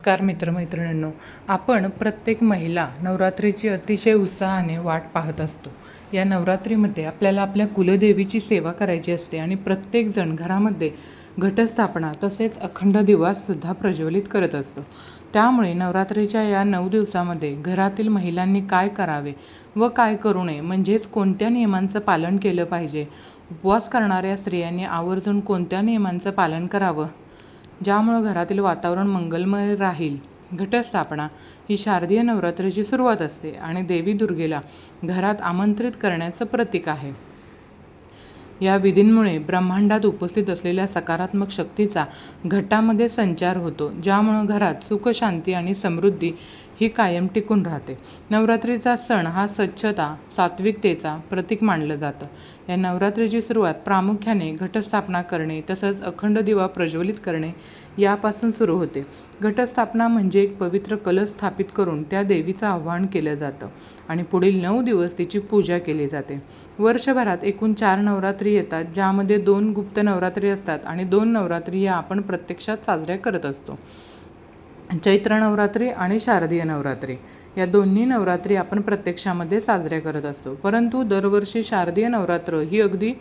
नमस्कार मित्रमैत्रिणींनो आपण प्रत्येक महिला नवरात्रीची अतिशय उत्साहाने वाट पाहत असतो. या नवरात्रीमध्ये आपल्याला आपल्या कुलदेवीची सेवा करायची असते आणि प्रत्येकजण घरामध्ये घटस्थापना तसेच अखंड दिवाससुद्धा प्रज्वलित करत असतो. त्यामुळे नवरात्रीच्या या नऊ दिवसामध्ये घरातील महिलांनी काय करावे व काय करू नये म्हणजेच कोणत्या नियमांचं पालन केलं पाहिजे? उपवास करणाऱ्या स्त्रियांनी आवर्जून कोणत्या नियमांचं पालन करावं? ज्यामुळं घरातील वातावरण मंगलमय राहील. घटस्थापना ही शारदीय नवरात्रीची सुरुवात असते आणि देवी दुर्गेला घरात आमंत्रित करण्याचं प्रतीक आहे. या विधींमुळे ब्रह्मांडात उपस्थित असलेल्या सकारात्मक शक्तीचा घटामध्ये संचार होतो ज्यामुळं घरात सुख शांती आणि समृद्धी ही कायम टिकून राहते. नवरात्रीचा सण हा स्वच्छता सात्विकतेचा प्रतीक मानलं जातं. या नवरात्रीची सुरुवात प्रामुख्याने घटस्थापना करणे तसंच अखंड दिवा प्रज्वलित करणे यापासून सुरू होते. घटस्थापना म्हणजे एक पवित्र कलश स्थापित करून त्या देवीचं आवाहन केलं जातं आणि पुढील नऊ दिवस तिची पूजा केली जाते. वर्षभरात एकूण चार नवरात्री येतात ज्यामध्ये दोन गुप्त नवरात्री असतात आणि दोन नवरात्री या आपण प्रत्यक्षात साजऱ्या करत असतो. चैत्र नवरात्री आणि शारदीय नवरात्री या दोन्ही नवरात्री आपण प्रत्यक्षामध्ये साजऱ्या करत असतो. परंतु दरवर्षी शारदीय नवरात्र ही अगदी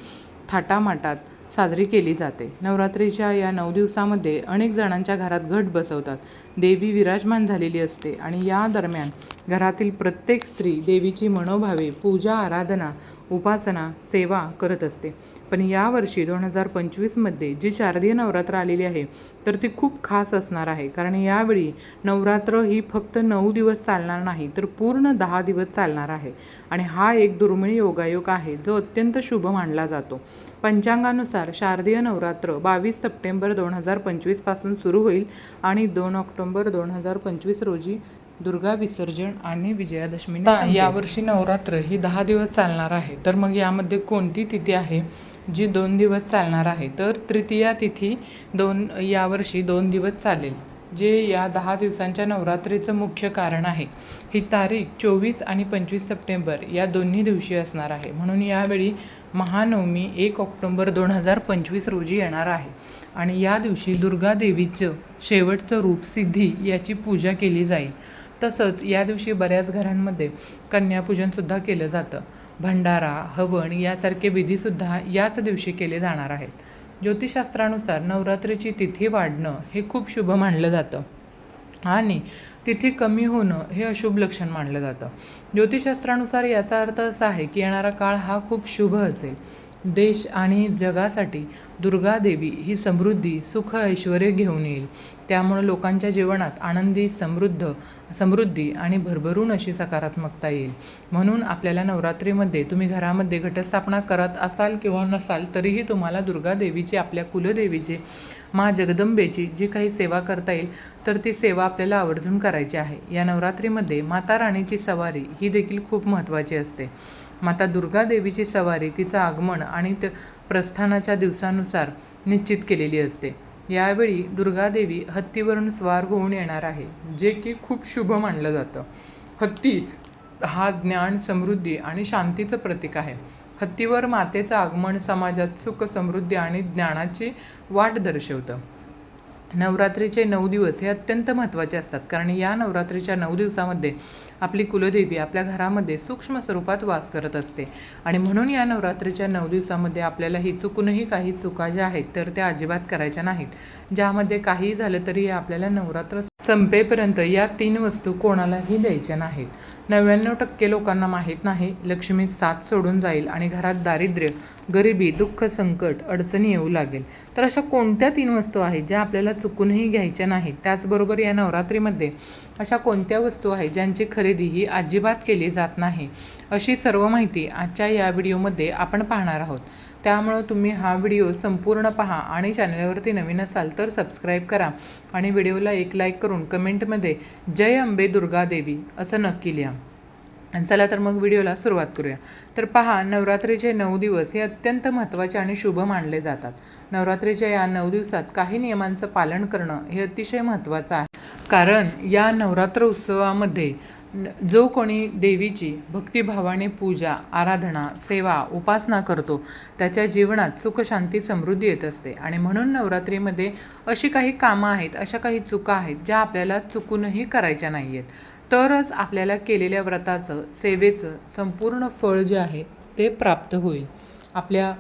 थाटामाटात साजरी केली जाते. नवरात्रीच्या या नऊ दिवसामध्ये अनेक जणांच्या घरात घट बसवतात. देवी विराजमान झालेली असते आणि या दरम्यान घरातील प्रत्येक स्त्री देवीची मनोभावे पूजा आराधना उपासना सेवा करत असते. पण यावर्षी दोन हजार पंचवीसमध्ये जी शारदीय नवरात्र आलेली आहे तर ती खूप खास असणार आहे. कारण यावेळी नवरात्र ही फक्त नऊ दिवस चालणार नाही तर पूर्ण दहा दिवस चालणार आहे. आणि हा एक दुर्मिळ योगायोग आहे जो अत्यंत शुभ मानला जातो. पंचांगानुसार शारदीय नवरात्र बावीस सप्टेंबर दोन हजार पंचवीसपासून सुरू होईल आणि दोन ऑक्टोबर दोन हजार पंचवीस रोजी दुर्गा विसर्जन आणि विजयादशमी यावर्षी नवरात्र ही दहा दिवस चालणार आहे. तर मग यामध्ये कोणती तिथी आहे जी दोन दिवस चालणार आहे? तर तृतीया तिथी दोन यावर्षी दोन दिवस चालेल जे या दहा दिवसांच्या नवरात्रीचं मुख्य कारण आहे. ही तारीख चोवीस आणि पंचवीस सप्टेंबर या दोन्ही दिवशी असणार आहे. म्हणून यावेळी महानवमी एक ऑक्टोंबर दोन हजार पंचवीस रोजी येणार आहे. आणि या दिवशी दुर्गा देवीचं शेवटचं रूप सिद्धी याची पूजा केली जाईल. तसंच या दिवशी बऱ्याच घरांमध्ये कन्यापूजनसुद्धा केलं जातं. भंडारा हवन यासारखे विधीसुद्धा याच दिवशी केले जाणार आहेत. ज्योतिषशास्त्रानुसार नवरात्रीची तिथी वाढणं हे खूप शुभ मानलं जातं. आणि तिथी कमी होणं हे अशुभ लक्षण मानलं जातं. ज्योतिषशास्त्रानुसार याचा अर्थ असा आहे की येणारा काळ हा खूप शुभ असेल. देश आणि जगासाठी दुर्गा देवी ही समृद्धी सुख ऐश्वर घेऊन येईल. त्यामुळं लोकांच्या जीवनात आनंदी समृद्ध समृद्धी आणि भरभरून अशी सकारात्मकता येईल. म्हणून आपल्याला नवरात्रीमध्ये तुम्ही घरामध्ये घटस्थापना करत असाल किंवा नसाल तरीही तुम्हाला दुर्गा देवीची आपल्या कुलदेवीची मा जगदंबेची जी काही सेवा करता येईल तर ती सेवा आपल्याला आवर्जून करायची आहे. या नवरात्रीमध्ये माता राणीची सवारी ही देखील खूप महत्त्वाची असते. माता दुर्गा देवीची सवारी तिचं आगमन आणि त प्रस्थानाच्या दिवसानुसार निश्चित केलेली असते. यावेळी दुर्गादेवी हत्तीवरून स्वार होऊन येणार आहे जे की खूप शुभ मानलं जातं. हत्ती हा ज्ञान समृद्धी आणि शांतीचं प्रतीक आहे. हत्तीवर मातेचं आगमन समाजात सुख समृद्धी आणि ज्ञानाची वाट दर्शवतं. नवरात्रीचे नऊ दिवस हे अत्यंत महत्त्वाचे असतात. कारण या नवरात्रीच्या नऊ दिवसामध्ये आपली कुलदेवी आपल्या घरामध्ये सूक्ष्म स्वरूपात वास करत असते. आणि म्हणून या नवरात्रीच्या नऊ दिवसामध्ये आपल्याला ही चुकूनही काही चुका ज्या आहेत तर त्या अजिबात करायच्या नाहीत. ज्यामध्ये काही झालं तरी आपल्याला नवरात्र संपेपर्यंत या तीन वस्तू कोणालाही द्यायच्या नाहीत. नव्याण्णव टक्के लोकांना माहीत नाही लक्ष्मी साथ सोडून जाईल आणि घरात दारिद्र्य गरिबी दुःख संकट अडचणी येऊ लागेल. तर अशा कोणत्या तीन वस्तू आहेत ज्या आपल्याला चुकूनही घ्यायच्या नाहीत? त्याचबरोबर या नवरात्रीमध्ये अशा कोणत्या वस्तू आहेत ज्यांची खरेदी ही अजिबात केली जात नाही? अशी सर्व माहिती आजच्या या व्हिडिओमध्ये आपण पाहणार आहोत. त्यामुळं तुम्ही हा व्हिडिओ संपूर्ण पहा आणि चॅनलवरती नवीन असाल तर सबस्क्राईब करा आणि व्हिडिओला एक लाईक करून कमेंटमध्ये जय अंबे दुर्गा देवी असं नक्की लिहा. चला तर मग व्हिडिओला सुरुवात करूया. तर पहा नवरात्रीचे नऊ दिवस हे अत्यंत महत्त्वाचे आणि शुभ मानले जातात. नवरात्रीच्या या नऊ दिवसात काही नियमांचं पालन करणं हे अतिशय महत्त्वाचं आहे. कारण या नवरात्र उत्सवामध्ये जो कोणी देवीची भक्तिभावाने पूजा आराधना सेवा उपासना करतो त्याच्या जीवनात सुखशांती समृद्धी येत असते. आणि म्हणून नवरात्रीमध्ये अशी काही कामं आहेत अशा काही चुका आहेत ज्या आपल्याला चुकूनही करायच्या नाही आहेत तरच आपल्याला केलेल्या व्रताचं सेवेचं संपूर्ण फळ जे आहे ते प्राप्त होईल. आपल्या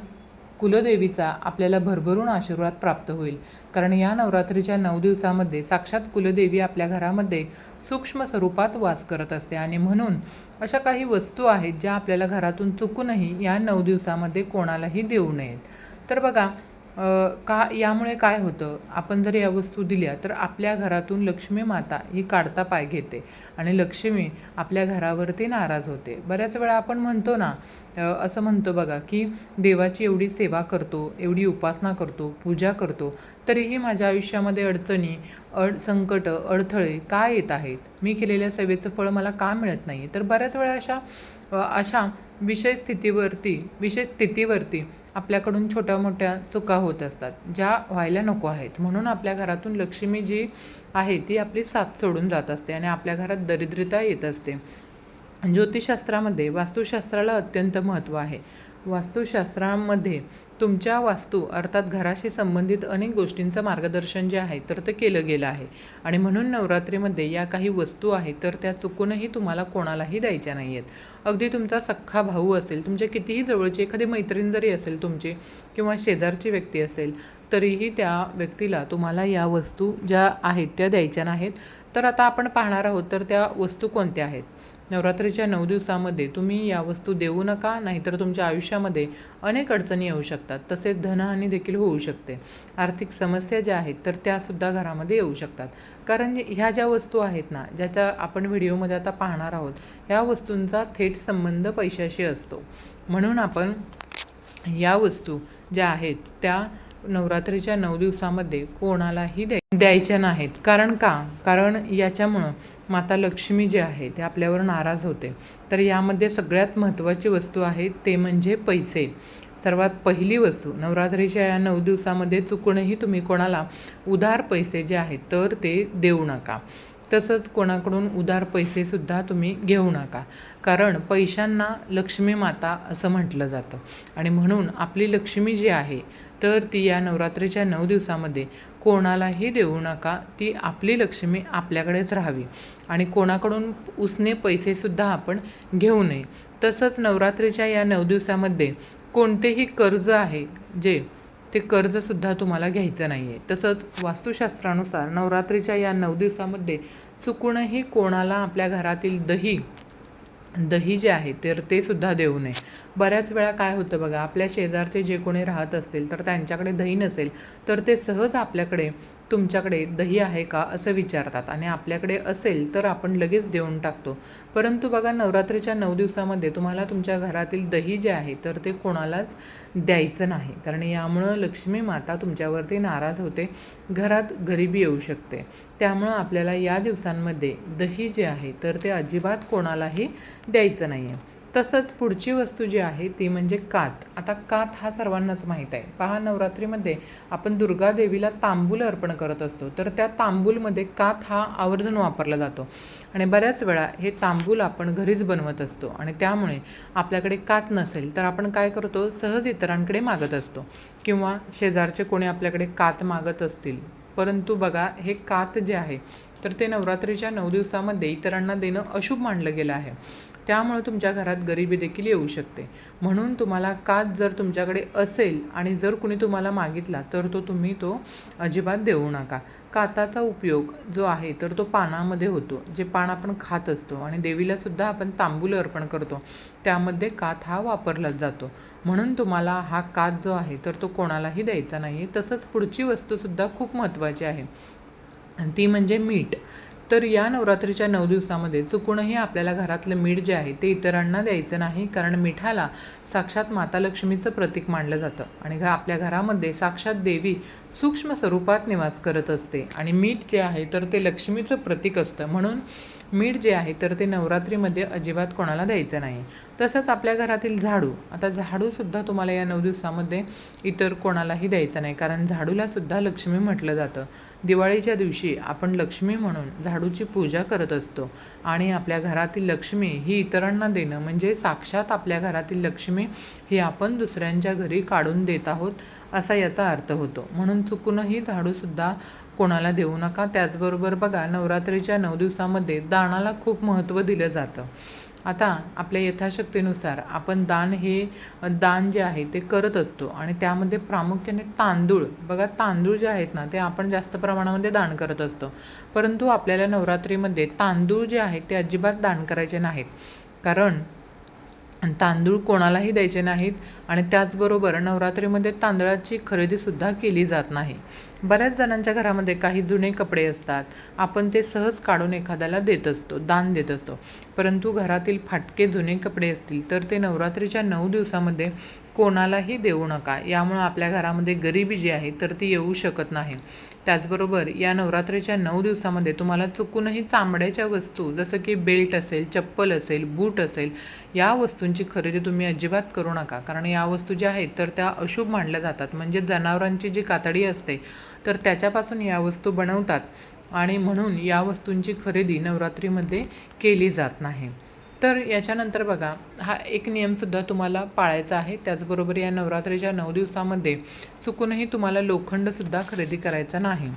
कुलदेवीचा आपल्याला भरभरून आशीर्वाद प्राप्त होईल. कारण या नवरात्रीच्या नऊ दिवसामध्ये साक्षात कुलदेवी आपल्या घरामध्ये सूक्ष्म स्वरूपात वास करत असते. आणि म्हणून अशा काही वस्तू आहेत ज्या आपल्याला घरातून चुकूनही या नऊ दिवसामध्ये कोणालाही देऊ नयेत. तर बघा का यामुळे काय होतं? आपण जर या वस्तू दिल्या तर आपल्या घरातून लक्ष्मी माता ही काढता पाय घेते आणि लक्ष्मी आपल्या घरावरती नाराज होते. बऱ्याच वेळा आपण म्हणतो ना असं म्हणतो बघा की देवाची एवढी सेवा करतो एवढी उपासना करतो पूजा करतो तरीही माझ्या आयुष्यामध्ये अडचणी अड संकट अडथळे का येत आहेत? मी केलेल्या सेवेचं फळ मला का मिळत नाही? तर बऱ्याच वेळा अशा अशा विषय स्थितीवरती विषय स्थितीवरती आपल्याकडून छोट्या मोठ्या चुका होत असतात ज्या व्हायला नको आहेत. म्हणून आपल्या घरातून लक्ष्मी जी आहे ती आपली साथ सोडून जात असते आणि आपल्या घरात दरिद्रता येत असते. ज्योतिषशास्त्रामध्ये वास्तुशास्त्राला अत्यंत महत्त्व आहे. वास्तुशास्त्रामध्ये तुमच्या वास्तू अर्थात घराशी संबंधित अनेक गोष्टींचं मार्गदर्शन जे आहे तर ते केलं गेलं आहे. आणि म्हणून नवरात्रीमध्ये या काही वस्तू आहेत तर त्या चुकूनही तुम्हाला कोणालाही द्यायच्या नाही आहेत अगदी तुमचा सख्खा भाऊ असेल तुमच्या कितीही जवळची एखादी मैत्रीण जरी असेल तुमची किंवा शेजारची व्यक्ती असेल तरीही त्या व्यक्तीला तुम्हाला या वस्तू ज्या आहेत त्या द्यायच्या नाहीत. तर आता आपण पाहणार आहोत तर त्या वस्तू कोणत्या आहेत? नवरात्रीच्या नऊ दिवसामध्ये तुम्ही या वस्तू देऊ नका नाहीतर तुमच्या आयुष्यामध्ये अनेक अडचणी येऊ शकतात. तसेच धनहानी देखील होऊ शकते. आर्थिक समस्या ज्या आहेत तर त्यासुद्धा घरामध्ये येऊ शकतात. कारण ह्या ज्या वस्तू आहेत ना ज्याच्या आपण व्हिडिओमध्ये आता पाहणार आहोत ह्या वस्तूंचा थेट संबंध पैशाशी असतो. म्हणून आपण या वस्तू ज्या आहेत त्या नवरात्रीच्या नऊ दिवसामध्ये कोणालाही द्याय द्यायच्या नाहीत. कारण का? कारण याच्यामुळं माता लक्ष्मी जी आहे ते आपल्यावर नाराज होते. तर यामध्ये सगळ्यात महत्त्वाची वस्तू आहे ते म्हणजे पैसे. सर्वात पहिली वस्तू नवरात्रीच्या या नऊ दिवसामध्ये चुकूनही तुम्ही कोणाला उधार पैसे जे आहेत तर ते देऊ नका. तसंच कोणाकडून उधार पैसेसुद्धा तुम्ही घेऊ नका. कारण पैशांना लक्ष्मी माता असं म्हटलं जातं. आणि म्हणून आपली लक्ष्मी जी आहे तर ती या नवरात्रीच्या नऊ दिवसामध्ये कोणालाही देऊ नका. ती आपली लक्ष्मी आपल्याकडेच राहावी. आणि कोणाकडून उसने पैसेसुद्धा आपण घेऊ नये. तसंच नवरात्रीच्या या नऊ दिवसामध्ये कोणतेही कर्ज आहे जे ते कर्जसुद्धा तुम्हाला घ्यायचं नाही आहे तसंच वास्तुशास्त्रानुसार नवरात्रीच्या या नऊ दिवसामध्ये चुकूनही कोणाला आपल्या घरातील दही दही जे आहे तर ते सुद्धा देऊ नये. बऱ्याच वेळा काय होतं बघा आपल्या शेजारचे जे कोणी राहत असतील तर त्यांच्याकडे दही नसेल तर ते सहज आपल्याकडे तुमच्याकडे दही आहे का असं विचारतात आणि आपल्याकडे असेल तर आपण लगेच देऊन टाकतो. परंतु बघा नवरात्रीच्या नऊ दिवसामध्ये तुम्हाला तुमच्या घरातील दही जे आहे तर ते कोणालाच द्यायचं नाही. कारण यामुळं लक्ष्मी माता तुमच्यावरती नाराज होते घरात गरिबी येऊ शकते. त्यामुळं आपल्याला या दिवसांमध्ये दही जे आहे तर ते अजिबात कोणालाही द्यायचं नाही आहे तसंच पुढची वस्तू जी आहे ती म्हणजे कात. आता कात हा सर्वांनाच माहीत आहे. पहा नवरात्रीमध्ये आपण दुर्गा देवीला तांबूल अर्पण करत असतो. तर त्या तांबूलमध्ये कात हा आवर्जून वापरला जातो. आणि बऱ्याच वेळा हे तांबूल आपण घरीच बनवत असतो. आणि त्यामुळे आपल्याकडे कात नसेल तर आपण काय करतो? सहज इतरांकडे मागत असतो. किंवा शेजारचे कोणी आपल्याकडे कात मागत असतील. परंतु बघा हे कात जे आहे तर ते नवरात्रीच्या नऊ दिवसामध्ये इतरांना देणं अशुभ मानलं गेलं आहे. त्यामुळे तुमच्या घरात गरिबी देखील येऊ शकते. म्हणून तुम्हाला कात जर तुमच्याकडे असेल आणि जर कुणी तुम्हाला मागितला तर तो तुम्ही तो अजिबात देऊ नका. काताचा उपयोग जो आहे तर तो पानामध्ये होतो. जे पान आपण खात असतो आणि देवीलासुद्धा आपण तांबूल अर्पण करतो त्यामध्ये कात हा वापरला जातो. म्हणून तुम्हाला हा कात जो आहे तर तो कोणालाही द्यायचा नाही आहे तसंच पुढची वस्तूसुद्धा खूप महत्त्वाची आहे. ती म्हणजे मीठ. तर या नवरात्रीच्या नऊ दिवसामध्ये चुकूनही आपल्याला घरातलं मीठ जे आहे ते इतरांना द्यायचं नाही कारण मिठाला साक्षात माता लक्ष्मीचं प्रतीक मानलं जातं. आणि घ आपल्या घरामध्ये साक्षात देवी सूक्ष्म स्वरूपात निवास करत असते. आणि मीठ जे आहे तर ते लक्ष्मीचं प्रतीक असतं. म्हणून मीठ जे आहे तर ते नवरात्रीमध्ये अजिबात कोणाला द्यायचं नाही. तसंच आपल्या घरातील झाडू. आता झाडूसुद्धा तुम्हाला या नऊ दिवसामध्ये इतर कोणालाही द्यायचं नाही. कारण झाडूलासुद्धा लक्ष्मी म्हटलं जातं. दिवाळीच्या दिवशी आपण लक्ष्मी म्हणून झाडूची पूजा करत असतो. आणि आपल्या घरातील लक्ष्मी ही इतरांना देणं म्हणजे साक्षात आपल्या घरातील लक्ष्मी ही आपण दुसऱ्यांच्या घरी काढून देत आहोत असा याचा अर्थ होतो. म्हणून चुकूनही झाडूसुद्धा कोणाला देऊ नका. त्याचबरोबर बघा नवरात्रीच्या नऊ दिवसामध्ये दानाला खूप महत्त्व दिलं जातं. आता आपल्या यथाशक्तीनुसार आपण दान हे दान जे आहे ते करत असतो आणि त्यामध्ये प्रामुख्याने तांदूळ. बघा तांदूळ जे आहेत ना ते आपण जास्त प्रमाणामध्ये दान करत असतो. परंतु आपल्याला नवरात्रीमध्ये तांदूळ जे आहेत ते अजिबात दान करायचे नाहीत. कारण तांदूळ कोणालाही द्यायचे नाहीत आणि त्याचबरोबर नवरात्रीमध्ये तांदळाची खरेदीसुद्धा केली जात नाही. बऱ्याच जणांच्या घरामध्ये काही जुने कपडे असतात. आपण ते सहज काढून एखाद्याला देत असतो दान देत असतो. परंतु घरातील फाटके जुने कपडे असतील तर ते नवरात्रीच्या नऊ दिवसामध्ये कोणालाही देऊ नका. यामुळं आपल्या घरामध्ये गरिबी जी आहे तर ती येऊ शकत नाही. त्याचबरोबर या नवरात्रीच्या नऊ दिवसामध्ये तुम्हाला चुकूनही चामड्याच्या वस्तू जसं की बेल्ट असेल चप्पल असेल बूट असेल या वस्तूंची खरेदी तुम्ही अजिबात करू नका. कारण या वस्तू ज्या आहेत तर त्या अशुभ मानल्या जातात. म्हणजे जनावरांची जी कातडी असते तर त्याच्यापासून या वस्तू बनवतात. आणि म्हणून या वस्तूंची खरेदी नवरात्रीमध्ये केली जात नाही. तर याच्यानंतर बघा हा एक नियमसुद्धा तुम्हाला पाळायचा आहे. त्याचबरोबर या नवरात्रीच्या नऊ दिवसामध्ये चुकूनही तुम्हाला लोखंडसुद्धा खरेदी करायचा नाही.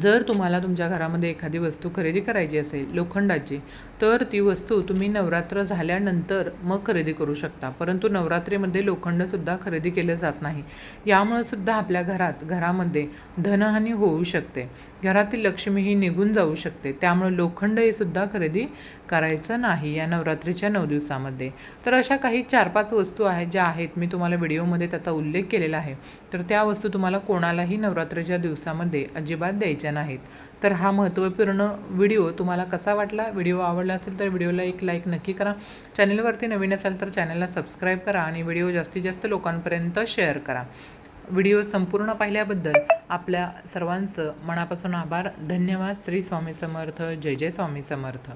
जर तुम्हाला तुमच्या घरामध्ये एखादी वस्तू खरेदी करायची असेल लोखंडाची तर ती वस्तू तुम्ही नवरात्र झाल्यानंतर मग खरेदी करू शकता. परंतु नवरात्रीमध्ये लोखंडसुद्धा खरेदी केलं जात नाही. यामुळं सुद्धा आपल्या घरात घरामध्ये धनहानी होऊ शकते. घरातील लक्ष्मी ही निघून जाऊ शकते. त्यामुळे लोखंड हे सुद्धा खरेदी करायचं नाही या नवरात्रीच्या नऊ दिवसामध्ये. तर अशा काही चार पाच वस्तू आहेत ज्या आहेत मी तुम्हाला व्हिडिओमध्ये त्याचा उल्लेख केलेला आहे. तर त्या वस्तू तुम्हाला कोणालाही नवरात्रीच्या दिवसामध्ये अजिबात द्यायच्या नाहीत. तर हा महत्त्वपूर्ण व्हिडिओ तुम्हाला कसा वाटला? व्हिडिओ आवडला असेल तर व्हिडिओला एक लाईक नक्की करा. चॅनलवरती नवीन असाल तर चॅनलला सबस्क्राईब करा आणि व्हिडिओ जास्तीत जास्त लोकांपर्यंत शेअर करा. व्हिडिओ संपूर्ण पाहिल्याबद्दल आपल्या सर्वांचं मनापासून आभार. धन्यवाद. श्री स्वामी समर्थ. जय जय स्वामी समर्थ.